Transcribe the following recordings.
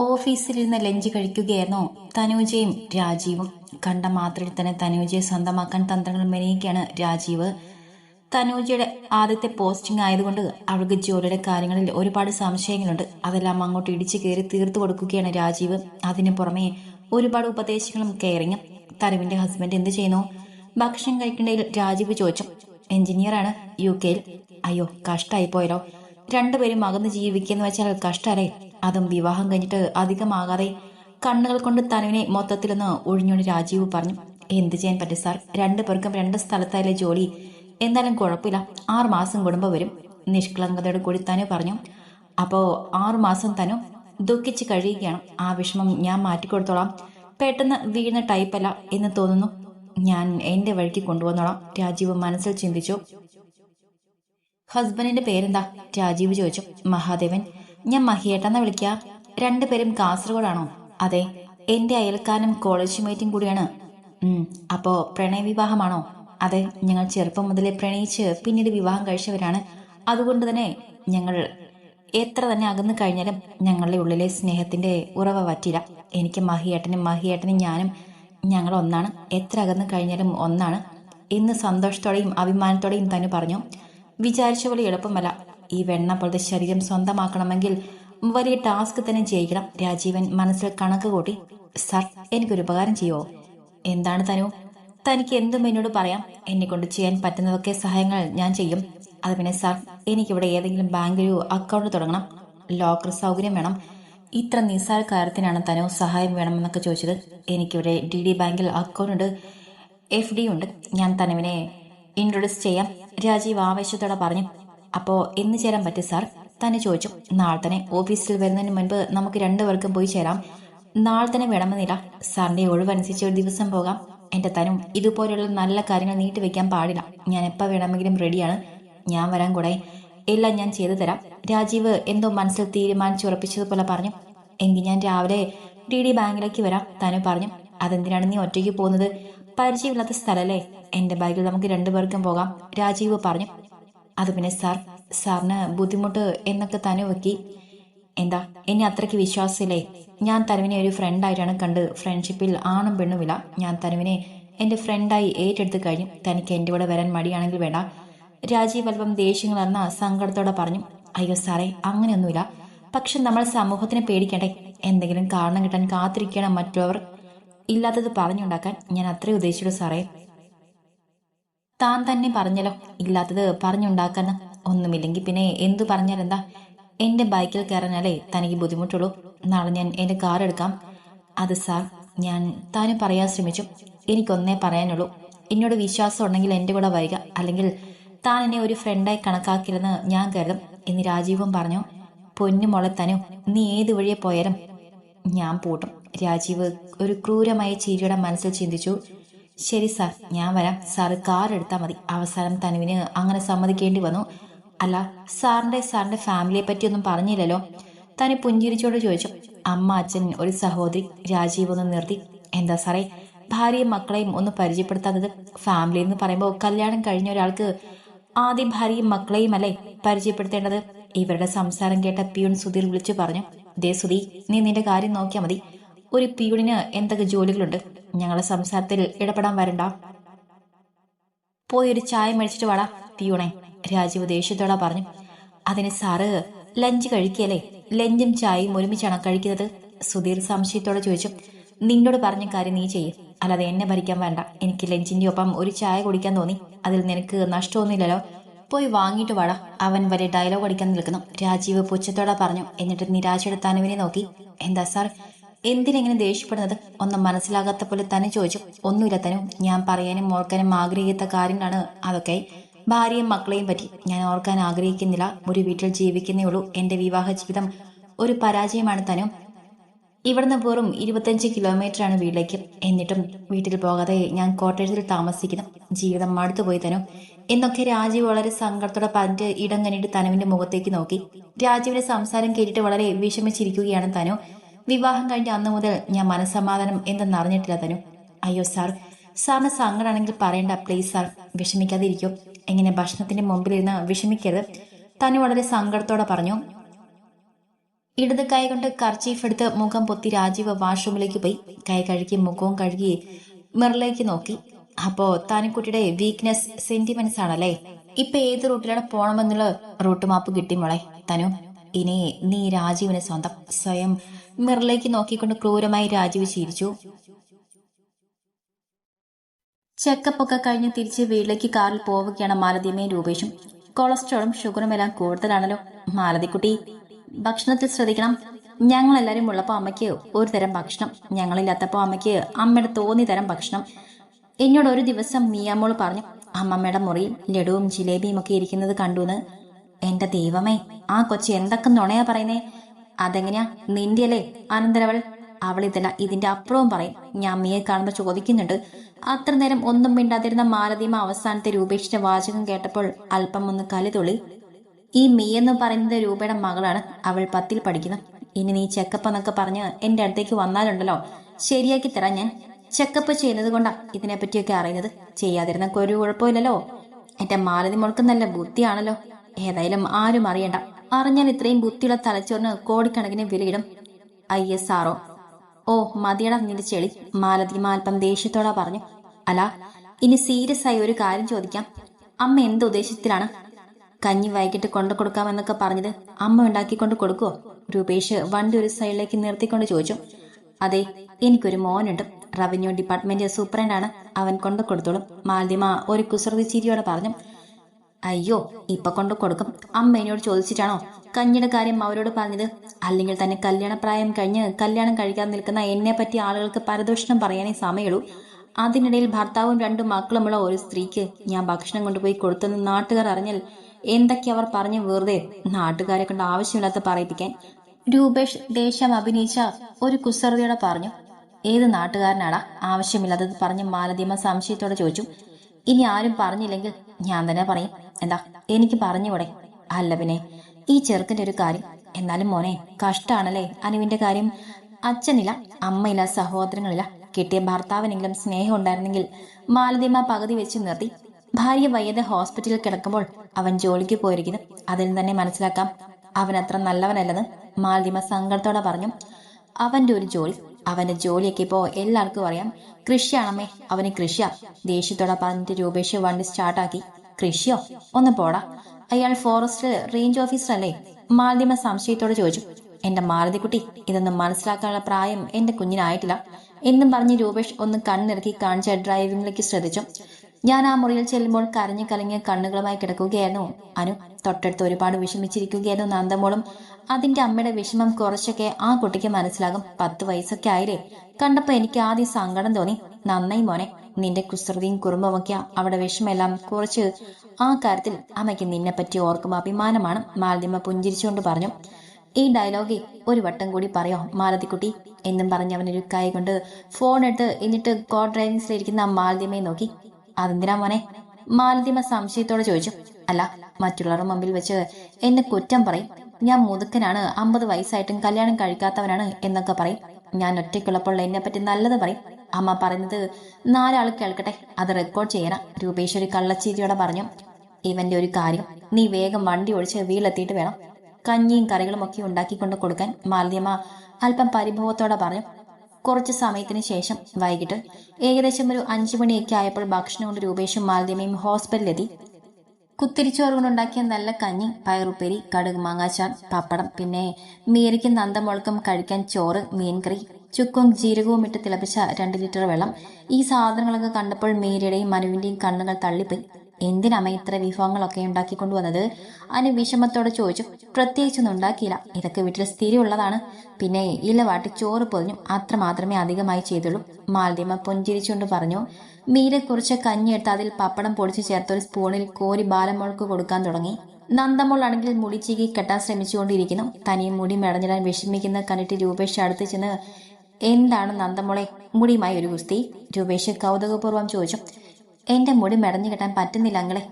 ഓഫീസിലിരുന്ന് lunch കഴിക്കുകയായിരുന്നു തനൂജയും രാജീവും. കണ്ട മാത്രയിൽ തന്നെ തനൂജയെ സ്വന്തമാക്കാൻ തന്ത്രങ്ങൾ മെനയുകയാണ് രാജീവ്. തനൂജയുടെ ആദ്യത്തെ പോസ്റ്റിംഗ് ആയതുകൊണ്ട് അവൾക്ക് ജോലിയുടെ കാര്യങ്ങളിൽ ഒരുപാട് സംശയങ്ങളുണ്ട്. അതെല്ലാം അങ്ങോട്ട് ഇടിച്ചു കയറി തീർത്തു കൊടുക്കുകയാണ് രാജീവ്. അതിന് പുറമെ ഒരുപാട് ഉപദേശങ്ങളും കെയറിങ്ങും തനുവിന്റെ ഹസ്ബൻഡ് എന്ത് ചെയ്യുന്നു? ഭക്ഷണം കഴിക്കേണ്ടതിൽ രാജീവ് ചോദിച്ചു. എഞ്ചിനീയറാണ് യു കെയിൽ അയ്യോ കഷ്ടായി പോയല്ലോ രണ്ടുപേരും അകന്ന് ജീവിക്കുന്ന വെച്ചാൽ കഷ്ടല്ലേ? അതും വിവാഹം കഴിഞ്ഞിട്ട് അധികമാകാതെ കണ്ണുകൾ കൊണ്ട് തനുവിനെ മൊത്തത്തിലൊന്ന് ഒഴിഞ്ഞോണ്ട് രാജീവ് പറഞ്ഞു എന്ത് ചെയ്യാൻ പറ്റും സാർ? രണ്ടു പേർക്കും രണ്ട് സ്ഥലത്തായാലേ ജോലി. എന്തായാലും കുഴപ്പമില്ല. ആറ് മാസം കൂടുമ്പോൾ വരും. നിഷ്കളങ്കതയോട് കൂടി തനു പറഞ്ഞു അപ്പോൾ ആറു മാസം തനു ദുഃഖിച്ച് കഴിയുകയാണ്. ആ വിഷമം ഞാൻ മാറ്റിക്കൊടുത്തോളാം. പെട്ടെന്ന് വീഴുന്ന ടൈപ്പല്ല എന്ന് തോന്നുന്നു. ഞാൻ എന്റെ വഴിക്ക് കൊണ്ടുവന്നോളാം. രാജീവ് മനസ്സിൽ ചിന്തിച്ചു. ഹസ്ബൻഡിന്റെ പേരെന്താ? രാജീവ് ചോദിച്ചു. മഹാദേവൻ. ഞാൻ മഹിയേട്ടെന്ന വിളിക്കുക രണ്ടുപേരും കാസർഗോഡാണോ? അതെ എന്റെ അയൽക്കാരനും കോളേജ് മേറ്റും കൂടിയാണ്. അപ്പോ പ്രണയ വിവാഹമാണോ? അതെ ഞങ്ങൾ ചെറുപ്പം മുതലേ പ്രണയിച്ച് പിന്നീട് വിവാഹം കഴിച്ചവരാണ്. അതുകൊണ്ട് തന്നെ ഞങ്ങൾ എത്ര തന്നെ അകന്നു കഴിഞ്ഞാലും ഞങ്ങളുടെ ഉള്ളിലെ സ്നേഹത്തിന്റെ ഉറവ പറ്റില്ല എനിക്ക് മഹിയേട്ടനും മഹിയേട്ടനും ഞാനും ഞങ്ങൾ ഒന്നാണ്. എത്ര അകന്നു കഴിഞ്ഞാലും ഒന്നാണ്. ഇന്ന് സന്തോഷത്തോടെയും അഭിമാനത്തോടെയും തന്നെ പറഞ്ഞു. വിചാരിച്ച പോലെ എളുപ്പമല്ല. ഈ വെണ്ണ പോലത്തെ ശരീരം സ്വന്തമാക്കണമെങ്കിൽ വലിയ ടാസ്ക് തന്നെ ചെയ്യിക്കണം. രാജീവൻ മനസ്സിൽ കണക്ക് കൂട്ടി സർ എനിക്കൊരു ഉപകാരം ചെയ്യുമോ എന്താണ് തനു? തനിക്ക് എന്തും എന്നോട് പറയാം. എന്നെ കൊണ്ട് ചെയ്യാൻ പറ്റുന്നതൊക്കെ സഹായങ്ങൾ ഞാൻ ചെയ്യും. അത് പിന്നെ സാർ എനിക്കിവിടെ ഏതെങ്കിലും ബാങ്കിലോ അക്കൗണ്ട് തുടങ്ങണം. ലോക്കർ സൗകര്യം വേണം. ഇത്ര നിസ്സാര കാര്യത്തിനാണ് തനു സഹായം വേണമെന്നൊക്കെ ചോദിച്ചത്. എനിക്കിവിടെ ഡി ഡി ബാങ്കിൽ അക്കൗണ്ട് ഉണ്ട്. എഫ് ഡി ഉണ്ട്. ഞാൻ തനുവിനെ ഇൻട്രൊഡ്യൂസ് ചെയ്യാം. രാജീവ് ആവേശത്തോടെ പറഞ്ഞു അപ്പോ എന്ന് ചേരാൻ പറ്റും സാർ തന്നെ ചോദിച്ചു. നാളെ തന്നെ ഓഫീസിൽ വരുന്നതിന് മുൻപ് നമുക്ക് രണ്ടുപേർക്കും പോയി ചേരാം. നാളെ തന്നെ വേണമെന്നില്ല. സാറിന്റെ ഒഴിവനുസരിച്ച് ഒരു ദിവസം പോകാം. എന്റെ തനും ഇതുപോലെയുള്ള നല്ല കാര്യങ്ങൾ നീട്ടിവെക്കാൻ പാടില്ല. ഞാൻ എപ്പോൾ വേണമെങ്കിലും റെഡിയാണ്. ഞാൻ വരാൻ കൂടെ. എല്ലാം ഞാൻ ചെയ്തു തരാം. രാജീവ് എന്തോ മനസ്സിൽ തീരുമാനിച്ചുറപ്പിച്ചതുപോലെ പറഞ്ഞു. എങ്കിൽ ഞാൻ രാവിലെ ഡി ഡി ബാങ്കിലേക്ക് വരാം തനു പറഞ്ഞു. അതെന്തിനാണ് നീ ഒറ്റയ്ക്ക് പോകുന്നത്? പരിചയമില്ലാത്ത സ്ഥലല്ലേ? എന്റെ ബാഗിൽ നമുക്ക് രണ്ടുപേർക്കും പോകാം രാജീവ് പറഞ്ഞു. അത് പിന്നെ സാർ സാറിന് ബുദ്ധിമുട്ട് എന്നൊക്കെ തന്നെ വെക്കി. എന്താ എന്നെ അത്രയ്ക്ക് വിശ്വാസമില്ലേ? ഞാൻ തനുവിനെ ഒരു ഫ്രണ്ടായിട്ടാണ് കണ്ട് ഫ്രണ്ട്ഷിപ്പിൽ ആണും പെണ്ണുമില്ല ഞാൻ തനുവിനെ എന്റെ ഫ്രണ്ടായി ഏറ്റെടുത്ത് കഴിഞ്ഞു. തനിക്ക് എന്റെ കൂടെ വരാൻ മടിയാണെങ്കിൽ വേണ്ട. രാജീവ് അല്പം ദേഷ്യം കലർന്ന സങ്കടത്തോടെ പറഞ്ഞു അയ്യോ സാറേ അങ്ങനെയൊന്നുമില്ല. പക്ഷെ നമ്മൾ സമൂഹത്തിനെ പേടിക്കണ്ടേ? എന്തെങ്കിലും കാരണം കിട്ടാൻ കാത്തിരിക്കണം മറ്റുള്ളവർ. ഇല്ലാത്തത് പറഞ്ഞുണ്ടാക്കാൻ ഞാൻ അത്രേ ഉദ്ദേശിച്ചുള്ളൂ സാറേ. താൻ തന്നെ പറഞ്ഞല്ലോ ഇല്ലാത്തത് പറഞ്ഞുണ്ടാക്കാന്ന്. ഒന്നുമില്ലെങ്കിൽ പിന്നെ എന്തു പറഞ്ഞാലെന്താ? എന്റെ ബൈക്കിൽ കയറാനല്ലേ തനിക്ക് ബുദ്ധിമുട്ടുള്ളൂ. നാളെ ഞാൻ എന്റെ കാർ എടുക്കാം. അത് സാർ ഞാൻ താനും പറയാൻ ശ്രമിച്ചു. എനിക്കൊന്നേ പറയാനുള്ളൂ. എന്നോട് വിശ്വാസം ഉണ്ടെങ്കിൽ എന്റെ കൂടെ വരിക. അല്ലെങ്കിൽ താൻ എന്നെ ഒരു ഫ്രണ്ടായി കണക്കാക്കില്ലെന്ന് ഞാൻ കരുതും എന്ന് രാജീവും പറഞ്ഞു. പൊന്നു മോളെ തനു നീ ഏത് വഴിയെ പോയാലും ഞാൻ പൂട്ടും. രാജീവ് ഒരു ക്രൂരമായ ചിരിയുടെ മനസ്സിൽ ചിന്തിച്ചു. ശരി സാർ ഞാൻ വരാം. സാറ് കാർ എടുത്താൽ മതി. അവസാനം തനുവിന് അങ്ങനെ സമ്മതിക്കേണ്ടി വന്നു. അല്ല സാറിന്റെ സാറിന്റെ ഫാമിലിയെ പറ്റിയൊന്നും പറഞ്ഞില്ലല്ലോ? തനി പുഞ്ചിരിച്ചോട് ചോദിച്ചു. അമ്മ അച്ഛൻ ഒരു സഹോദരി രാജീവ് ഒന്ന് നിർത്തി. എന്താ സാറേ ഭാര്യയും മക്കളെയും ഒന്ന് പരിചയപ്പെടുത്താത്തത് ഫാമിലി എന്ന് പറയുമ്പോൾ കല്യാണം കഴിഞ്ഞ ഒരാൾക്ക് ആദ്യം ഭാര്യയും മക്കളെയും അല്ലേ പരിചയപ്പെടുത്തേണ്ടത്? ഇവരുടെ സംസാരം കേട്ട പിയൂൺ സുധീർ വിളിച്ചു പറഞ്ഞു. ദേ സുധി നീ നിന്റെ കാര്യം നോക്കിയാൽ മതി. ഒരു പിയൂണിന് എന്തൊക്കെ ജോലികളുണ്ട്? ഞങ്ങളെ സംസാരത്തിൽ ഇടപെടാൻ വരണ്ട. പോയി ഒരു ചായ മേടിച്ചിട്ട് വാടാ പിയൂണെ. രാജീവ് ദേഷ്യത്തോടെ പറഞ്ഞു അതിന് സാറ് ലഞ്ച് കഴിക്കല്ലേ ലഞ്ചും ചായയും ഒരുമിച്ചാണ് കഴിക്കുന്നത്? സുധീർ സംശയത്തോടെ ചോദിച്ചു നിന്നോട് പറഞ്ഞ കാര്യം നീ ചെയ്യും. അല്ലാതെ എന്നെ ഭരിക്കാൻ വേണ്ട എനിക്ക് ലഞ്ചിന്റെ ഒപ്പം ഒരു ചായ കുടിക്കാൻ തോന്നി. അതിൽ നിനക്ക് നഷ്ടമൊന്നുമില്ലല്ലോ. പോയി വാങ്ങിയിട്ട് വാടാ. അവൻ വലിയ ഡയലോഗ് അടിക്കാൻ നിൽക്കുന്നു. രാജീവ് പുച്ഛത്തോടെ പറഞ്ഞു എന്നിട്ട് നിരാശയുടെ തനുവിനെ നോക്കി. എന്താ സാർ എന്തിനെങ്ങനെ ദേഷ്യപ്പെടുന്നത്? ഒന്നും മനസ്സിലാകാത്ത പോലെ തന്നെ ചോദിച്ചു. ഒന്നുമില്ല തനും. ഞാൻ പറയാനും ഓർക്കാനും ആഗ്രഹിക്കാത്ത കാര്യങ്ങളാണ് അതൊക്കെ. ഭാര്യയും മക്കളെയും പറ്റി. ഞാൻ ഓർക്കാൻ ആഗ്രഹിക്കുന്നില്ല. ഒരു വീട്ടിൽ ജീവിക്കുന്നേ ഉള്ളൂ. എന്റെ വിവാഹ ജീവിതം ഒരു പരാജയമാണ് തനു. ഇവിടുന്ന് വെറും ഇരുപത്തഞ്ച് കിലോമീറ്ററാണ് വീട്ടിലേക്ക്. എന്നിട്ടും വീട്ടിൽ പോകാതെ ഞാൻ കോട്ടയത്തിൽ താമസിക്കുന്നു. ജീവിതം മടുത്തുപോയി തനു. എന്നൊക്കെ രാജീവ് വളരെ സങ്കടത്തോടെ പറഞ്ഞ് ഇടം കണ്ടിട്ട് തനുവിന്റെ മുഖത്തേക്ക് നോക്കി. രാജീവിന്റെ സംസാരം കേട്ടിട്ട് വളരെ വിഷമിച്ചിരിക്കുകയാണ് തനു. വിവാഹം കഴിഞ്ഞ അന്ന് മുതൽ ഞാൻ മനസ്സമാധാനം എന്തെന്നറിഞ്ഞിട്ടില്ല തനു. അയ്യോ സാർ സാറിന് സങ്കടമാണെങ്കിൽ പറയണ്ട പ്ലീസ് സാർ. വിഷമിക്കാതിരിക്കും. എങ്ങനെ ഭക്ഷണത്തിന്റെ മുമ്പിലിരുന്ന് വിഷമിക്കരുത്. തനു വളരെ സങ്കടത്തോടെ പറഞ്ഞു. ഇടത് കൈ കൊണ്ട് കർച്ചീഫ് എടുത്ത് മുഖം പൊത്തി രാജീവ് വാഷ്റൂമിലേക്ക് പോയി. കൈ കഴുകി മുഖവും കഴുകി മിറിലേക്ക് നോക്കി. അപ്പോ താനിക്കുട്ടിയുടെ വീക്ക്നെസ് സെന്റിമെന്റ്സ് ആണല്ലേ? ഇപ്പൊ ഏത് റൂട്ടിലാണ് പോണമെന്നുള്ള റൂട്ട് മാപ്പ് കിട്ടി മോളെ തനു. ഇനി നീ രാജീവിന് സ്വന്തം സ്വയം മിറിലേക്ക് നോക്കിക്കൊണ്ട് ക്രൂരമായി രാജീവ് ചിരിച്ചു. ചെക്കപ്പൊക്കെ കഴിഞ്ഞ് തിരിച്ച് വീട്ടിലേക്ക് കാറിൽ പോവുകയാണ് മാലതിയമ്മയും രൂപേഷും. കൊളസ്ട്രോളും ഷുഗറും എല്ലാം കൂടുതലാണല്ലോ മാലതിക്കുട്ടി. ഭക്ഷണത്തിൽ ശ്രദ്ധിക്കണം. ഞങ്ങൾ ഞങ്ങളെല്ലാരും ഉള്ളപ്പോൾ അമ്മയ്ക്ക് ഒരു തരം ഭക്ഷണം. ഞങ്ങളില്ലാത്തപ്പോൾ അമ്മയ്ക്ക് അമ്മയുടെ തോന്നി തരം ഭക്ഷണം. എന്നോട് ഒരു ദിവസം മിയാമോൾ പറഞ്ഞു അമ്മമ്മയുടെ മുറിയിൽ ലഡുവും ജിലേബിയും ഒക്കെ ഇരിക്കുന്നത് കണ്ടുന്ന്. എന്റെ ദൈവമേ ആ കൊച്ചി എന്തൊക്കെ നുണയാ പറയുന്നേ? അതെങ്ങനെയാ? നിന്റെയല്ലേ? അനന്തരവൾ. അവൾ ഇതല്ല ഇതിന്റെ അപ്പുറവും പറയും. ഞാൻ അമ്മയെ കാണുമ്പോൾ ചോദിക്കുന്നുണ്ട്. അത്ര നേരം ഒന്നും മിണ്ടാതിരുന്ന മാലതിമ അവസാനത്തെ രൂപേഷിന്റെ വാചകം കേട്ടപ്പോൾ അല്പം ഒന്ന് കലിതുള്ളി ഈ മീ എന്ന് പറയുന്നത് രൂപയുടെ മകളാണ്. അവൾ പത്തിൽ പഠിക്കുന്നു. ഇനി നീ ചെക്കപ്പ് എന്നൊക്കെ പറഞ്ഞ് എന്റെ അടുത്തേക്ക് വന്നാലുണ്ടല്ലോ. ശരിയാക്കി തരാം ഞാൻ. ചെക്കപ്പ് ചെയ്യുന്നത് കൊണ്ടാ ഇതിനെപ്പറ്റിയൊക്കെ അറിയുന്നത്. ചെയ്യാതിരുന്ന ഒരു കുഴപ്പമില്ലല്ലോ. എന്റെ മാലതി മോൾക്ക് നല്ല ബുദ്ധിയാണല്ലോ. ഏതായാലും ആരും അറിയണ്ട. അറിഞ്ഞാൽ ഇത്രയും ബുദ്ധിയുള്ള തലച്ചോറിന് കോടിക്കണക്കിന് വിലയിടും ഐ എസ് ആറോ ഓ മതിയട നിന്റെ ചെളി. മാലതി അല്പം ദേഷ്യത്തോടെ പറഞ്ഞു. അല്ല ഇനി സീരിയസ് ആയി ഒരു കാര്യം ചോദിക്കാം. അമ്മ എന്ത് ഉദ്ദേശത്തിലാണ്? കഞ്ഞി വൈകിട്ട് കൊണ്ടു കൊടുക്കാമെന്നൊക്കെ പറഞ്ഞത് അമ്മ ഉണ്ടാക്കിക്കൊണ്ട് കൊടുക്കുവോ? രൂപേഷ് വണ്ടി ഒരു സൈഡിലേക്ക് നിർത്തിക്കൊണ്ട് ചോദിച്ചു. അതെ എനിക്കൊരു മോനുണ്ട്. റവന്യൂ ഡിപ്പാർട്ട്മെന്റ് സൂപ്രണ്ടാണ് അവൻ കൊണ്ടു കൊടുത്തോളും. മാലതിമ ഒരു കുസൃതി ചിരിയോടെ പറഞ്ഞു. അയ്യോ ഇപ്പൊ കൊണ്ട് കൊടുക്കും. അമ്മ എന്നോട് ചോദിച്ചിട്ടാണോ? കഞ്ഞിയുടെ കാര്യം അവരോട് പറഞ്ഞത്. അല്ലെങ്കിൽ തന്നെ കല്യാണപ്രായം കഴിഞ്ഞ് കല്യാണം കഴിക്കാൻ നിൽക്കുന്ന എന്നെ പറ്റി ആളുകൾക്ക് പരദൂഷണം പറയാനേ സമയമുള്ളൂ അതിനിടയിൽ ഭർത്താവും രണ്ടു മക്കളുമുള്ള ഒരു സ്ത്രീക്ക് ഞാൻ ഭക്ഷണം കൊണ്ടുപോയി കൊടുത്തെന്ന് നാട്ടുകാർ അറിഞ്ഞാൽ എന്തൊക്കെ അവർ പറഞ്ഞു വെറുതെ നാട്ടുകാരെ കൊണ്ട് ആവശ്യമില്ലാത്ത പറയിപ്പിക്കാൻ. രൂപേഷ് ദേഷ്യം അഭിനയിച്ച ഒരു കുസൃതിയോടെ പറഞ്ഞു ഏത് നാട്ടുകാരനാടാ? ആവശ്യമില്ലാത്തത്? പറഞ്ഞ് മാലതിയമ്മ സംശയത്തോടെ ചോദിച്ചു. ഇനി ആരും പറഞ്ഞില്ലെങ്കിൽ ഞാൻ തന്നെ പറയും. എന്താ എനിക്ക് പറഞ്ഞുകൂടെ? അല്ല പിന്നെ ഈ ചെറുക്കന്റെ ഒരു കാര്യം. എന്നാലും മോനെ കഷ്ടാണല്ലേ? അനുവിന്റെ കാര്യം അച്ഛനില്ല അമ്മയില്ല സഹോദരങ്ങളില്ല. കിട്ടിയ ഭർത്താവിനെങ്കിലും സ്നേഹം ഉണ്ടായിരുന്നെങ്കിൽ മാലതിയമ്മ പകുതി വെച്ച് നിർത്തി. ഭാര്യ വയ്യാതെ ഹോസ്പിറ്റലിൽ കിടക്കുമ്പോൾ അവൻ ജോലിക്ക് പോയിരിക്കുന്നു. അതിൽ തന്നെ മനസ്സിലാക്കാം അവൻ അത്ര നല്ലവനല്ലെന്ന് മാലതിമ സങ്കടത്തോടെ പറഞ്ഞു. അവന്റെ ഒരു ജോലി അവന്റെ ജോലിയൊക്കെ ഇപ്പോ എല്ലാവർക്കും അറിയാം. കൃഷിയാണമ്മേ അവന് കൃഷിയാ. ദേഷ്യത്തോടെ പറഞ്ഞിട്ട് രൂപേഷ് വണ്ടി സ്റ്റാർട്ടാക്കി. കൃഷിയോ? ഒന്ന് പോടാ. അയാൾ ഫോറസ്റ്റ് റേഞ്ച് ഓഫീസർ അല്ലേ? മാലതിമ സംശയത്തോടെ ചോദിച്ചു. എന്റെ മാലതിക്കുട്ടി ഇതൊന്നും മനസ്സിലാക്കാനുള്ള പ്രായം എന്റെ കുഞ്ഞിനായിട്ടില്ല. എന്നും പറഞ്ഞ് രൂപേഷ് ഒന്ന് കണ്ണിറക്കി കാണിച്ച ഡ്രൈവിംഗിലേക്ക് ശ്രദ്ധിച്ചു. ഞാൻ ആ മുറിയിൽ ചെല്ലുമ്പോൾ കരഞ്ഞു കലങ്ങിയ കണ്ണുകളുമായി കിടക്കുകയായിരുന്നു. അനു തൊട്ടടുത്ത് ഒരുപാട് വിഷമിച്ചിരിക്കുകയായിരുന്നു നന്ദമോളും. അതിന്റെ അമ്മയുടെ വിഷമം കുറച്ചൊക്കെ ആ കുട്ടിക്ക് മനസ്സിലാകും. പത്ത് വയസ്സൊക്കെ ആയില്ലേ? കണ്ടപ്പോ എനിക്ക് ആദ്യം സങ്കടം തോന്നി. നന്നായി മോനെ നിന്റെ കുസൃതിയും കുറുമ്പുമൊക്കെ അവിടെ വിഷമെല്ലാം കുറച്ച് ആ കാര്യത്തിൽ അമ്മയ്ക്ക് നിന്നെ പറ്റി ഓർക്കും അഭിമാനമാണ്. മാലതിമ്മ പുഞ്ചിരിച്ചുകൊണ്ട് പറഞ്ഞു ഈ ഡയലോഗി ഒരു വട്ടം കൂടി പറയോ മാലതിക്കുട്ടി? എന്നും പറഞ്ഞ് അവനൊരു കൈ കൊണ്ട് ഫോൺ എടുത്ത് എന്നിട്ട് കോ ഡ്രൈവിംഗ്സിലിരിക്കുന്ന മാലതിമയെ നോക്കി. അതെന്തിനാ മോനെ? മാലതിമ സംശയത്തോടെ ചോദിച്ചു. അല്ല മറ്റുള്ളവരുടെ മുമ്പിൽ വെച്ച് എന്നെ കുറ്റം പറയും. ഞാൻ മുതുക്കനാണ് അമ്പത് വയസ്സായിട്ടും കല്യാണം കഴിക്കാത്തവനാണ് എന്നൊക്കെ പറയും. ഞാൻ ഒറ്റയ്ക്കുള്ളപ്പോൾ എന്നെ പറ്റി നല്ലത് പറയും. അമ്മ പറയുന്നത് നാലാൾ കേൾക്കട്ടെ അത് റെക്കോർഡ് ചെയ്യണം രൂപേഷ് ഒരു കള്ളച്ചീരിയോടെ പറഞ്ഞു. ഇവന്റെ ഒരു കാര്യം നീ വേഗം വണ്ടി ഒഴിച്ച് വീട്ടിലെത്തിയിട്ട് വേണം. കഞ്ഞിയും കറികളും ഒക്കെ ഉണ്ടാക്കിക്കൊണ്ട് കൊടുക്കാൻ മാലതിയമ്മ അല്പം പരിഭവത്തോടെ പറഞ്ഞു. കുറച്ച് സമയത്തിന് ശേഷം വൈകിട്ട് ഏകദേശം ഒരു അഞ്ചു മണിയൊക്കെ ആയപ്പോൾ ഭക്ഷണം കൊണ്ട് രൂപേഷും മാലതിയമ്മയും ഹോസ്പിറ്റലിലെത്തി. കുത്തിരിച്ചോറ് കൊണ്ടുണ്ടാക്കിയ നല്ല കഞ്ഞി പയറുപ്പേരി കടുക് മാങ്ങാച്ചാർ പപ്പടം പിന്നെ മീരയ്ക്കും നന്ദമുളക്കും കഴിക്കാൻ ചോറ് മീൻകറി ചുക്കും ജീരകവും ഇട്ട് തിളപ്പിച്ച രണ്ട് ലിറ്റർ വെള്ളം. ഈ സാധനങ്ങളൊക്കെ കണ്ടപ്പോൾ മീരയുടെയും മനുവിന്റെയും കണ്ണുകൾ തള്ളിപ്പോയി. എന്തിനമ്മ ഇത്ര വിഭവങ്ങളൊക്കെ ഉണ്ടാക്കിക്കൊണ്ടുവന്നത്? അനു വിഷമത്തോടെ ചോദിച്ചു. പ്രത്യേകിച്ചൊന്നും ഉണ്ടാക്കിയില്ല. ഇതൊക്കെ വീട്ടിൽ സ്ഥിരമുള്ളതാണ്. പിന്നെ ഇല വാട്ടി ചോറ് പൊതിഞ്ഞു. അത്ര മാത്രമേ അധികമായി ചെയ്തുള്ളൂ. മാലതിമ പുഞ്ചിരിച്ചുകൊണ്ട് പറഞ്ഞു. മീര കുറച്ച് കഞ്ഞിയെടുത്ത് അതിൽ പപ്പടം പൊടിച്ചു ചേർത്തൊരു സ്പൂണിൽ കോരി ബാലമോൾക്ക് കൊടുക്കാൻ തുടങ്ങി. നന്ദമോൾ ആണെങ്കിൽ മുടി ചീകി കെട്ടാൻ ശ്രമിച്ചുകൊണ്ടിരിക്കുന്നു. തനിയും മുടി മെടഞ്ഞിടാൻ വിഷമിക്കുന്ന കണ്ടിട്ട് രൂപേഷ് അടുത്ത് ചെന്ന് എന്താണ് നന്ദമുളെ? മുടിയുമായി ഒരു ഗുസ്തി? രൂപേഷ് കൗതുകപൂർവം ചോദിച്ചു. എന്റെ മുടി മെടഞ്ഞു കെട്ടാൻ പറ്റുന്നില്ല അങ്ങളെ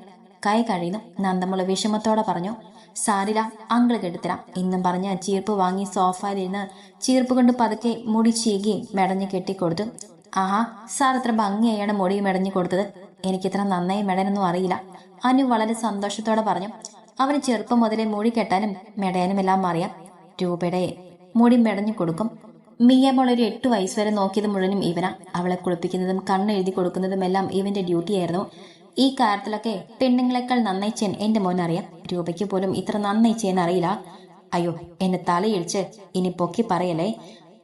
കൈ കഴിയുന്നു നന്ദമുള വിഷമത്തോടെ പറഞ്ഞു സാരില അങ്കിൾ കെട്ടിത്തരാം. എന്നും പറഞ്ഞ് ചീർപ്പ് വാങ്ങി സോഫയിലിരുന്ന് ചീർപ്പ് കൊണ്ട് പതുക്കെ മുടി ചീകി മെടഞ്ഞു കെട്ടിക്കൊടുത്തു. ആഹാ സാർ ഇത്ര ഭംഗിയായാണ് മുടി മെടഞ്ഞു കൊടുത്തത്. എനിക്കിത്ര നന്നായി മെടനൊന്നും അറിയില്ല. അനു വളരെ സന്തോഷത്തോടെ പറഞ്ഞു അവന് ചെറുപ്പം മുതലേ മുടി കെട്ടാനും മെടയാനും എല്ലാം അറിയാം. രൂപയുടെ മുടി മെടഞ്ഞു കൊടുക്കും. മിയമോൾ ഒരു എട്ട് വയസ്സ് വരെ നോക്കിയത് മുഴുവനും ഇവനാ. അവളെ കുളിപ്പിക്കുന്നതും കണ്ണെഴുതി കൊടുക്കുന്നതും എല്ലാം ഇവന്റെ ഡ്യൂട്ടി ആയിരുന്നു. ഈ കാര്യത്തിലൊക്കെ പെണ്ണുങ്ങളെക്കാൾ നന്നായി ചെയ്യാൻ എന്റെ മോൻ അറിയാം. രൂപയ്ക്ക് പോലും ഇത്ര നന്നായി ചെയ്യാൻ അറിയില്ല. അയ്യോ എന്നെ തലയിടിച്ച് ഇനി പൊക്കി പറയല്ലേ?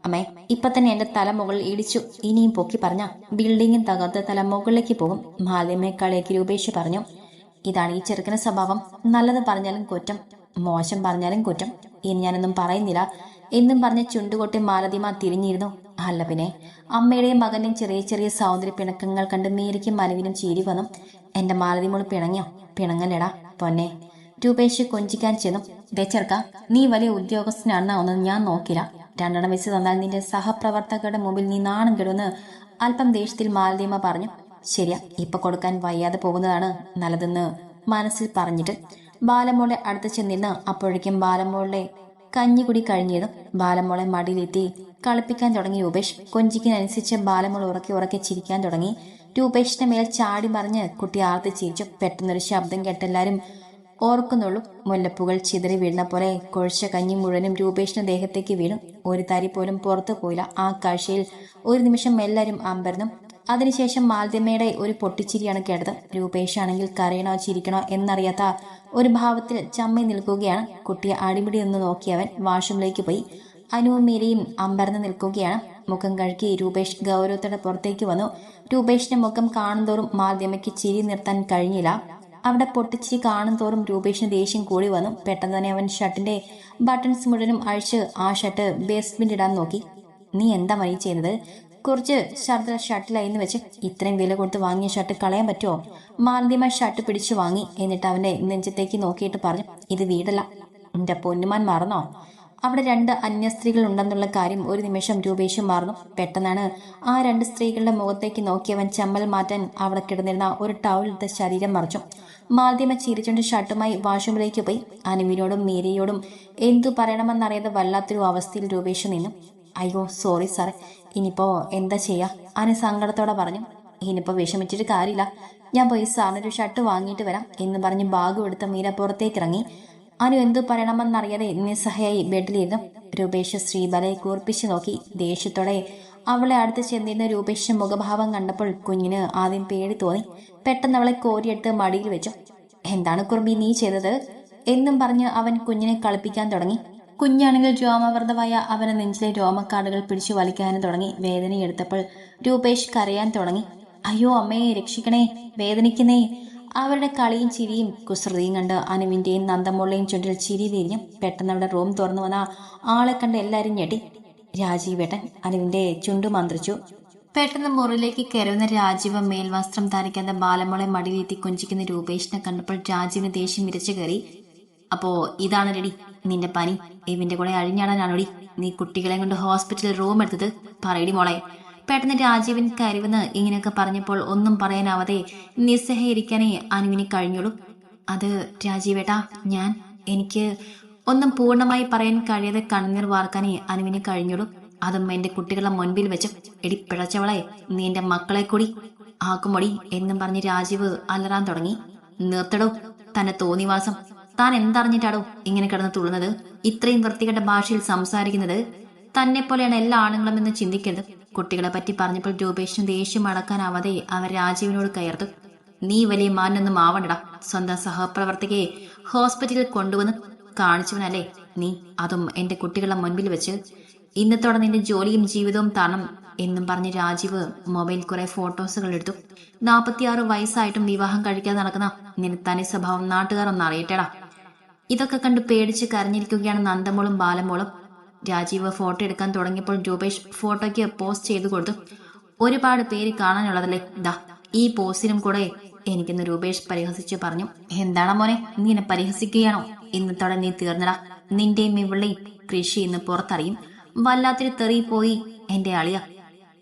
അമ്മേ ഇപ്പൊ തന്നെ എന്റെ തല മുകളിൽ ഇടിച്ചു. ഇനിയും പൊക്കി പറഞ്ഞ ബിൽഡിങ്ങും തകർത്ത് തല മുകളിലേക്ക് പോകും. മാലിന്യമേക്കാളേക്ക് രൂപേഷ് പറഞ്ഞു ഇതാണ് ഈ ചെറുക്കന സ്വഭാവം. നല്ലത് പറഞ്ഞാലും കുറ്റം മോശം പറഞ്ഞാലും കുറ്റം. ഇനി ഞാനൊന്നും പറയുന്നില്ല. എന്നും പറഞ്ഞ ചുണ്ടുകൊട്ടി മാലതിമ തിരിഞ്ഞിരുന്നു. അല്ല പിന്നെ അമ്മയുടെയും മകന്റെയും ചെറിയ ചെറിയ സൗന്ദര്യ പിണക്കങ്ങൾ കണ്ട് മീരയ്ക്കും മലവിനും ചീരി വന്നു. എന്റെ മാലതിമോൾ പിണങ്ങിയോ? പിണങ്ങലടാ പൊന്നെ. രൂപേഷ് കൊഞ്ചിക്കാൻ ചെന്നു. ചെറുക്ക നീ വലിയ ഉദ്യോഗസ്ഥനാണെന്നാ ഒന്നും ഞാൻ നോക്കില്ല. രണ്ടെണ്ണം വെച്ച് തന്നാൽ നിന്റെ സഹപ്രവർത്തകരുടെ മുമ്പിൽ നീ നാണം കെടുമെന്ന് അല്പം ദേഷ്യത്തിൽ മാലദീമ പറഞ്ഞു ശരിയാ ഇപ്പൊ കൊടുക്കാൻ വയ്യാതെ പോകുന്നതാണ് നല്ലതെന്ന് മനസ്സിൽ പറഞ്ഞിട്ട് ബാലമോളെ അടുത്ത് ചെന്നിരുന്ന് അപ്പോഴേക്കും ബാലമോളെ കഞ്ഞികുടി കഴിഞ്ഞതും ബാലമോളെ മടിയിലെത്തി കളിപ്പിക്കാൻ തുടങ്ങി രൂപേഷ്. കൊഞ്ചിക്കിനനുസരിച്ച് ബാലമോൾ ഉറക്കി ഉറക്കി ചിരിക്കാൻ തുടങ്ങി. രൂപേഷിന്റെ മേൽ ചാടി മറിഞ്ഞ് കുട്ടി ആർത്തി ചിരിച്ചു. പെട്ടെന്നൊരു ശബ്ദം കേട്ടെല്ലാരും ഓർക്കുന്നുള്ളൂ. മുല്ലപ്പുകൾ ചിതറി വീഴുന്ന പോലെ കുഴച്ച കഞ്ഞി മുഴുവനും രൂപേഷിന്റെ ദേഹത്തേക്ക് വീണു. ഒരു തരി പോലും പുറത്തു പോയില്ല. ആ കാഴ്ചയിൽ ഒരു നിമിഷം എല്ലാവരും അമ്പരന്നു. അതിനുശേഷം മാൽദ്യമയുടെ ഒരു പൊട്ടിച്ചിരിയാണ് കേട്ടത്. രൂപേഷ് ആണെങ്കിൽ കരയണോ ചിരിക്കണോ എന്നറിയാത്ത ഒരു ഭാവത്തിൽ ചമ്മി നിൽക്കുകയാണ്. കുട്ടിയെ അടിപിടി ഒന്ന് നോക്കിയവൻ വാഷ്റൂമിലേക്ക് പോയി. അനുവും മീരയും അമ്പരന്ന് നിൽക്കുകയാണ്. മുഖം കഴുകി രൂപേഷ് ഗൗരവത്തോടെ പുറത്തേക്ക് വന്നു. രൂപേഷിന്റെ മുഖം കാണുന്തോറും മാധ്യമയ്ക്ക് ചിരി നിർത്താൻ കഴിഞ്ഞില്ല. അവിടെ പൊട്ടിച്ചിരി കാണും തോറും രൂപേഷിന് ദേഷ്യം കൂടി വന്നു. പെട്ടെന്ന് തന്നെ അവൻ ഷർട്ടിന്റെ ബട്ടൺസ് മുഴുവനും അഴിച്ച് ആ ഷർട്ട് ബേസ്മെന്റ് ഇടാൻ നോക്കി. നീ എന്താ മണി ചെയ്യുന്നത്? കുറച്ച് ഷർട്ട് ഷർട്ടിലായിന്ന് വെച്ച് ഇത്രയും വില കൊടുത്ത് വാങ്ങിയ ഷർട്ട് കളയാൻ പറ്റുമോ? മാലന്തിമാൻ ഷർട്ട് പിടിച്ചു വാങ്ങി. എന്നിട്ട് അവന്റെ നെഞ്ചത്തേക്ക് നോക്കിയിട്ട് പറഞ്ഞു ഇത് വീടല്ല. എന്റെ പൊന്നുമാൻ മറന്നോ? അവിടെ രണ്ട് അന്യ സ്ത്രീകൾ ഉണ്ടെന്നുള്ള കാര്യം ഒരു നിമിഷം രൂപേഷും മാറുന്നു. പെട്ടെന്നാണ് ആ രണ്ട് സ്ത്രീകളുടെ മുഖത്തേക്ക് നോക്കിയവൻ ചമ്മൽ മാറ്റാൻ അവിടെ കിടന്നിരുന്ന ഒരു ടവലെടുത്ത ശരീരം മറച്ചു. മാധ്യമ ചിരിച്ചുകൊണ്ട് ഷർട്ടുമായി വാഷ്റൂമിലേക്ക് പോയി. അനുവിനോടും മീരയോടും എന്തു പറയണമെന്നറിയാതെ വല്ലാത്തൊരു അവസ്ഥയിൽ രൂപേഷ് നിന്നു. അയ്യോ സോറി സാർ ഇനിയിപ്പോ എന്താ ചെയ്യാ? അനു സങ്കടത്തോടെ പറഞ്ഞു. ഇനിയിപ്പോ വിഷമിച്ചിട്ട് കാര്യമില്ല. ഞാൻ പോയി സാറിനൊരു ഷർട്ട് വാങ്ങിയിട്ട് വരാം എന്ന് പറഞ്ഞ് ബാഗ് എടുത്ത മീര പുറത്തേക്ക് ഇറങ്ങി അനു എന്തു പറയണമെന്നറിയാതെ നിസ്സഹയായി ബെഡിലിരുന്നു രൂപേഷ് ശ്രീബലയെ കൂർപ്പിച്ചു നോക്കി ദേഷ്യത്തോടെ അവളെ അടുത്ത് ചെന്നിരുന്ന രൂപേഷ് മുഖഭാവം കണ്ടപ്പോൾ കുഞ്ഞിന് ആദ്യം പേടി തോന്നി. പെട്ടെന്ന് അവളെ കോരിയെടുത്ത് മടിയിൽ വെച്ചു. എന്താണ് കുറുമ്പി നീ ചെയ്തത്? എന്നും പറഞ്ഞ് അവൻ കുഞ്ഞിനെ കളിപ്പിക്കാൻ തുടങ്ങി. കുഞ്ഞാണെങ്കിൽ രോമവൃതമായ അവനെ നെഞ്ചിലെ രോമക്കാടുകൾ പിടിച്ചു വലിക്കാനും തുടങ്ങി. വേദനയെടുത്തപ്പോൾ രൂപേഷ് കരയാൻ തുടങ്ങി. അയ്യോ അമ്മയെ രക്ഷിക്കണേ വേദനിക്കുന്നേ അവരുടെ കളിയും ചിരിയും കുസൃതിയും കണ്ട് അനുവിന്റെയും നന്ദമുള്ളയും ചുണ്ടിൽ ചിരി തിരിഞ്ഞു പെട്ടെന്ന് അവിടെ റൂം തുറന്നു വന്ന ആളെ കണ്ട് എല്ലാവരും ഞെട്ടി. രാജീവേട്ടൻ അനുവിന്റെ ചുണ്ടു മന്ത്രിച്ചു. പെട്ടെന്ന് മുറിയിലേക്ക് കയറുന്ന രാജീവ് മേൽവസ്ത്രം ധരിക്കാതെ ബാലമോളെ മടിയിലെത്തി കൊഞ്ചിക്കുന്ന രൂപേഷിനെ കണ്ടപ്പോൾ രാജീവിന് ദേഷ്യം വിരച്ചു കയറി. അപ്പോ ഇതാണ് റെഡി നിന്റെ പനി. ഇവന്റെ കൂടെ അഴിഞ്ഞാടാനാണോടി? നീ കുട്ടികളെ കൊണ്ട് ഹോസ്പിറ്റലിൽ റൂം എടുത്തത്. പറയടി മോളെ. പെട്ടെന്ന് രാജീവൻ കരുവെന്ന് ഇങ്ങനെയൊക്കെ പറഞ്ഞപ്പോൾ ഒന്നും പറയാനാവാതെ നിസ്സഹകരിക്കാനേ അനുവിന് കഴിഞ്ഞുള്ളൂ. അത് രാജീവേട്ടാ ഞാൻ എനിക്ക് ഒന്നും പൂർണമായി പറയാൻ കഴിയാതെ കണ്ണീർ വാർക്കാനേ അനുവിന് കഴിഞ്ഞുള്ളൂ. അതും എന്റെ കുട്ടികളുടെ മുൻപിൽ വെച്ച്. എടി പിഴച്ചവളെ നീ എന്റെ മക്കളെ കൂടി ആക്കുമൊടി എന്നും പറഞ്ഞ് രാജീവ് അലറാൻ തുടങ്ങി. നിർത്തടോ തന്നെ തോന്നിവാസം. താൻ എന്തറിഞ്ഞിട്ടാടോ ഇങ്ങനെ കിടന്ന് തുള്ളുന്നത്? ഇത്രയും വൃത്തികെട്ട ഭാഷയിൽ സംസാരിക്കുന്നത് തന്നെ പോലെയാണ് എല്ലാ ആണുങ്ങളും എന്ന് ചിന്തിക്കരുത്. കുട്ടികളെ പറ്റി പറഞ്ഞപ്പോൾ രൂപേഷിന് ദേഷ്യം അടക്കാനാവാതെ അവർ രാജീവിനോട് കയർത്തു. നീ വലിയ മാനൊന്നും ആവണ്ടടാ. സ്വന്തം സഹപ്രവർത്തകയെ ഹോസ്പിറ്റലിൽ കൊണ്ടുവന്ന് കാണിച്ചവനല്ലേ നീ. അതും എന്റെ കുട്ടികളുടെ മുൻപിൽ വെച്ച്. ഇന്നത്തോടെ നിന്റെ ജോലിയും ജീവിതവും തരണം എന്നും പറഞ്ഞ് രാജീവ് മൊബൈൽ കുറെ ഫോട്ടോസുകൾ എടുത്തു. നാപ്പത്തിയാറ് വയസ്സായിട്ടും വിവാഹം കഴിക്കാതെ നടക്കുന്ന നിന്റെ തനി സ്വഭാവം നാട്ടുകാർ ഒന്ന് അറിയട്ടേടാ. ഇതൊക്കെ കണ്ട് പേടിച്ച് കരഞ്ഞിരിക്കുകയാണ് നന്ദമോളും ബാലമോളും. രാജീവ് ഫോട്ടോ എടുക്കാൻ തുടങ്ങിയപ്പോൾ രൂപേഷ് ഫോട്ടോയ്ക്ക് പോസ്റ്റ് ചെയ്തു കൊടുത്തു. ഒരുപാട് പേര് കാണാനുള്ളതല്ലേ? ദാ ഈ പോസ്റ്റിനും കൂടെ എനിക്കിന്ന് രൂപേഷ് പരിഹസിച്ച് പറഞ്ഞു. എന്താണ് മോനെ നീ എന്നെ പരിഹസിക്കുകയാണോ? ഇന്നത്തോടെ നീ തീർന്നടാ. നിന്റെയും ഇവളുടെയും കൃഷി ഇന്ന് പുറത്തറിയും. വല്ലാത്തൊരു തെറി പോയി എന്റെ അളിയ.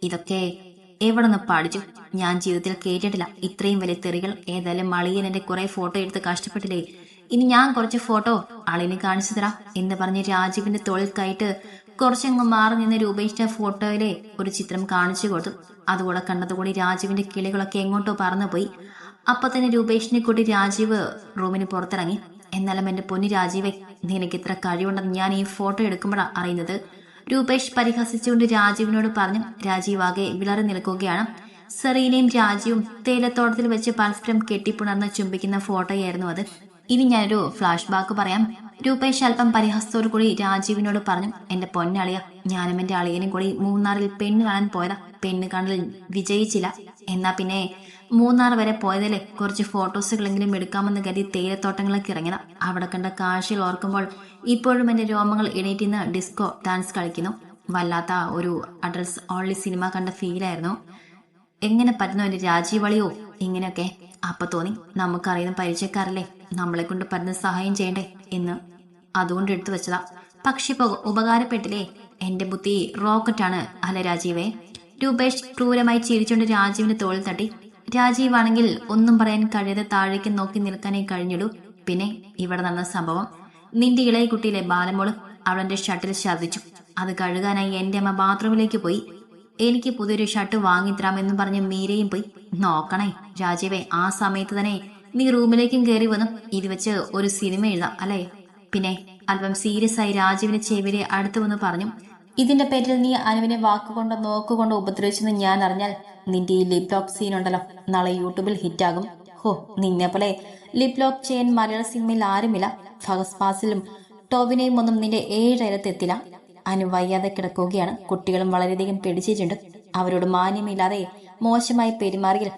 ഇതൊക്കെ എവിടെ നിന്ന് പഠിച്ചു? ഞാൻ ജീവിതത്തിൽ കേട്ടിട്ടില്ല. ഇത്രയും വലിയ തെറികൾ. ഏതായാലും അളിയൻ എന്റെ കുറെ ഫോട്ടോ എടുത്ത് കഷ്ടപ്പെട്ടില്ലേ? ഇനി ഞാൻ കുറച്ച് ഫോട്ടോ അളിന് കാണിച്ചു തരാം എന്ന് പറഞ്ഞ് രാജീവിന്റെ തോളിൽ കയറ്റ് കുറച്ചങ്ങ് മാറി നിന്ന് രൂപേഷിന്റെ ഫോട്ടോയിലെ ഒരു ചിത്രം കാണിച്ചു കൊടുത്തു. അതുകൂടെ കണ്ടതുകൂടി രാജീവിന്റെ കിളികളൊക്കെ എങ്ങോട്ടോ പറന്നു പോയി. അപ്പൊ തന്നെ രൂപേഷിനെ കൂട്ടി രാജീവ് റൂമിന് പുറത്തിറങ്ങി. എന്നാലും എന്റെ പൊന്നു രാജീവെ നിനക്ക് ഇത്ര കഴിവുണ്ടെന്ന് ഞാൻ ഈ ഫോട്ടോ എടുക്കുമ്പോഴാണ് അറിയുന്നത്. രൂപേഷ് പരിഹസിച്ചുകൊണ്ട് രാജീവിനോട് പറഞ്ഞു രാജീവ് ആകെ വിളറി നിൽക്കുകയാണ്. സെറീനയും രാജീവും തേയിലത്തോട്ടത്തിൽ വെച്ച് പരസ്പരം കെട്ടിപ്പുണർന്ന് ചുംബിക്കുന്ന ഫോട്ടോയായിരുന്നു അത്. ഇനി ഞാനൊരു ഫ്ലാഷ് ബാക്ക് പറയാം. രൂപേഷ് അല്പം പരിഹസ്തോട് കൂടി രാജീവിനോട് പറഞ്ഞു എന്റെ പൊന്നളിയ ഞാനും എന്റെ അളിയനും കൂടി മൂന്നാറിൽ പെണ്ണ് കാണാൻ പോയതാ. പെണ്ണ് കാണലിൽ വിജയിച്ചില്ല. എന്നാ പിന്നെ മൂന്നാർ വരെ പോയതിലെ കുറച്ച് ഫോട്ടോസുകളെങ്കിലും എടുക്കാമെന്ന് കരുതി തേയിലത്തോട്ടങ്ങളൊക്കെ ഇറങ്ങിയതാ. അവിടെ കണ്ട കാശിൽ ഓർക്കുമ്പോൾ ഇപ്പോഴും എന്റെ രോമങ്ങൾ എണീറ്റിന്ന് ഡിസ്കോ ഡാൻസ് കളിക്കുന്നു. വല്ലാത്ത ഒരു അഡ്രസ് ഓൺലി സിനിമ കണ്ട ഫീലായിരുന്നു എങ്ങനെ പറ്റുന്നു എന്റെ രാജീവളിയോ? ഇങ്ങനെയൊക്കെ. അപ്പൊ തോന്നി നമുക്കറിയുന്ന പരിചയക്കാരല്ലേ? നമ്മളെ കൊണ്ട് പറ്റുന്ന സഹായം ചെയ്യണ്ടേ എന്ന് അതുകൊണ്ട് എടുത്തു വെച്ചതാ. പക്ഷെ ഇപ്പൊ ഉപകാരപ്പെട്ടില്ലേ? എന്റെ ബുദ്ധി റോക്കറ്റാണ് അല്ല രാജീവേ. രൂപേഷ് ക്രൂരമായി ചിരിച്ചുകൊണ്ട് രാജീവിന്റെ തോളിൽ തട്ടി. രാജീവ് ആണെങ്കിൽ ഒന്നും പറയാൻ കഴിയാതെ താഴേക്ക് നോക്കി നിൽക്കാനേ കഴിഞ്ഞുള്ളൂ പിന്നെ ഇവിടെ നടന്ന സംഭവം. നിന്റെ ഇളയ കുട്ടിയിലെ ബാലമോൾ അവളെന്റെ ഷട്ടിൽ ഛർദിച്ചു അത് കഴുകാനായി എന്റെ അമ്മ ബാത്റൂമിലേക്ക് പോയി. എനിക്ക് പുതിയൊരു ഷർട്ട് വാങ്ങിത്തരാമെന്നും പറഞ്ഞ് മീരയും പോയി. നോക്കണേ രാജീവേ ആ സമയത്ത് തന്നെ നീ റൂമിലേക്കും കയറി വന്നു ഇത് വെച്ച് ഒരു സിനിമ എഴുതാം അല്ലേ? പിന്നെ അല്പം സീരിയസ് ആയി രാജീവിന്റെ ചെവിലെ അടുത്തു വന്ന് പറഞ്ഞു ഇതിന്റെ പേരിൽ നീ അനുവിനെ വാക്കുകൊണ്ടോ നോക്കുകൊണ്ടോ ഉപദ്രവിച്ചെന്ന് ഞാൻ അറിഞ്ഞാൽ നിന്റെ ഈ ലിപ് ലോക്ക് സീൻ ഉണ്ടല്ലോ. നാളെ യൂട്യൂബിൽ ഹിറ്റാകും. ഹോ നിന്നെ പോലെ ലിപ് ലോക്ക് ചെയ്യാൻ മലയാള സിനിമയിൽ ആരുമില്ല. ഫഹസ് പാസിലും ടോവിനെയും ഒന്നും നിന്റെ ഏഴരത്തെത്തില്ല അനു വയ്യാതെ കിടക്കുകയാണ്. കുട്ടികളും വളരെയധികം പിടിച്ചിട്ടുണ്ട്. അവരോട് മാന്യമില്ലാതെ മോശമായി പെരുമാറിയിൽ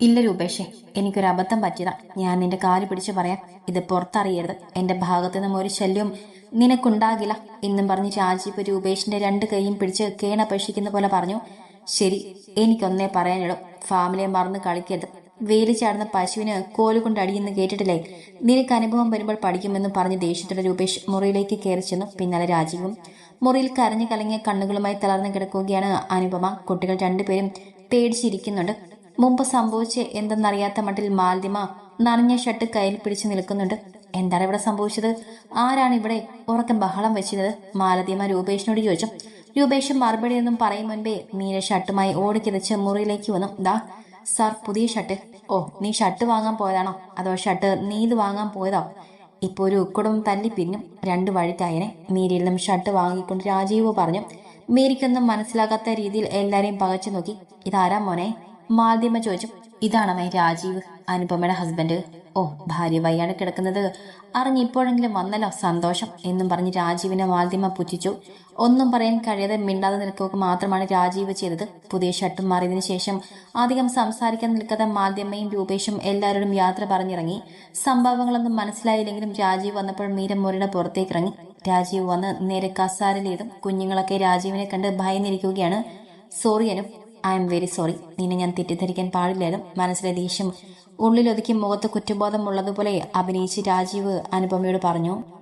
ഇല്ല രൂപേഷേ എനിക്കൊരു അബദ്ധം പറ്റിയതാ. ഞാൻ നിന്റെ കാൽ പിടിച്ചു പറയാം ഇത് പുറത്തറിയരുത്. എന്റെ ഭാഗത്തു നിന്നും ഒരു ശല്യവും നിനക്കുണ്ടാകില്ല എന്നും പറഞ്ഞ് രാജീവ് രൂപേഷിന്റെ രണ്ട് കൈയും പിടിച്ച് കേണപേക്ഷിക്കുന്ന പോലെ പറഞ്ഞു. ശരി എനിക്കൊന്നേ പറയാനുള്ളൂ. ഫാമിലിയെ മറന്ന് കളിക്കരുത്. വേലി ചാടുന്ന പശുവിന് കോലുകൊണ്ട് അടിയെന്ന് കേട്ടിട്ടില്ലേ? നിനക്ക് അനുഭവം വരുമ്പോൾ പഠിക്കുമെന്ന് പറഞ്ഞ് ദേഷ്യത്തോടെ രൂപേഷ് മുറിയിലേക്ക് കയറി ചെന്നു. പിന്നാലെ രാജീവും മുറിയിൽ കരഞ്ഞു കലങ്ങിയ കണ്ണുകളുമായി തളർന്നു കിടക്കുകയാണ് അനുപമ. കുട്ടികൾ രണ്ടുപേരും പേടിച്ചിരിക്കുന്നുണ്ട്. മുമ്പ് സംഭവിച്ച് എന്തെന്നറിയാത്ത മട്ടിൽ മാലിമ നനഞ്ഞ ഷർട്ട് കയ്യിൽ പിടിച്ചു നിൽക്കുന്നുണ്ട്. എന്താണ് ഇവിടെ സംഭവിച്ചത്? ആരാണ് ഇവിടെ ഉറക്കം ബഹളം വെച്ചിരുന്നത്? മാലതിമ രൂപേഷിനോട് ചോദിച്ചു. രൂപേഷ് മറുപടി ഒന്നും പറയും മുൻപേ മീര ഷർട്ടുമായി ഓടിക്കിതച്ച് മുറിയിലേക്ക് വന്നു. ദാ സാർ പുതിയ ഷർട്ട്. ഓ നീ ഷർട്ട് വാങ്ങാൻ പോയതാണോ? അതോ ഷർട്ട് നീ ഇത് വാങ്ങാൻ പോയതോ? ഇപ്പോൾ ഒരു കുടുംബം തല്ലി പിന്നും രണ്ട് വഴിക്കായനെ മീരിയിൽ നിന്നും ഷർട്ട് വാങ്ങിക്കൊണ്ട് രാജീവ് പറഞ്ഞു. മീരിക്കൊന്നും മനസ്സിലാകാത്ത രീതിയിൽ എല്ലാരെയും പകച്ചു നോക്കി. ഇതാരാ മോനെ? മാധ്യമ ചോദിച്ചു ഇതാണമേ രാജീവ്? അനുപമയുടെ ഹസ്ബൻഡ് ഓ ഭാര്യ വയ്യാണ്ട് കിടക്കുന്നത്. അറിഞ്ഞ് ഇപ്പോഴെങ്കിലും വന്നല്ലോ സന്തോഷം എന്നും പറഞ്ഞ് രാജീവിനെ മാധ്യമ പുച്ഛിച്ചു. ഒന്നും പറയാൻ കഴിയാതെ മിണ്ടാതെ നിൽക്കുക മാത്രമാണ് രാജീവ് ചെയ്തത്. പുതിയ ഷർട്ടും മാറിയതിനു ശേഷം അധികം സംസാരിക്കാൻ നിൽക്കാതെ മാധ്യമയും രൂപേഷും എല്ലാവരോടും യാത്ര പറഞ്ഞിറങ്ങി. സംഭവങ്ങളൊന്നും മനസ്സിലായില്ലെങ്കിലും രാജീവ് വന്നപ്പോൾ മീരം മുറിയുടെ പുറത്തേക്ക് ഇറങ്ങി രാജീവ് വന്ന് നേരെ കസാരിലേതും കുഞ്ഞുങ്ങളൊക്കെ രാജീവിനെ കണ്ട് ഭയന്നിരിക്കുകയാണ്. സോറിയനും ഐ എം വെരി സോറി നിന്നെ ഞാൻ തെറ്റിദ്ധരിക്കാൻ പാടില്ലായിരുന്നു. മനസ്സിലെ ദേഷ്യം ഉള്ളിലൊതുക്കി മുഖത്ത് കുറ്റബോധമുള്ളതുപോലെ അഭിനയിച്ച് രാജീവ് അനുപമയോട് പറഞ്ഞു.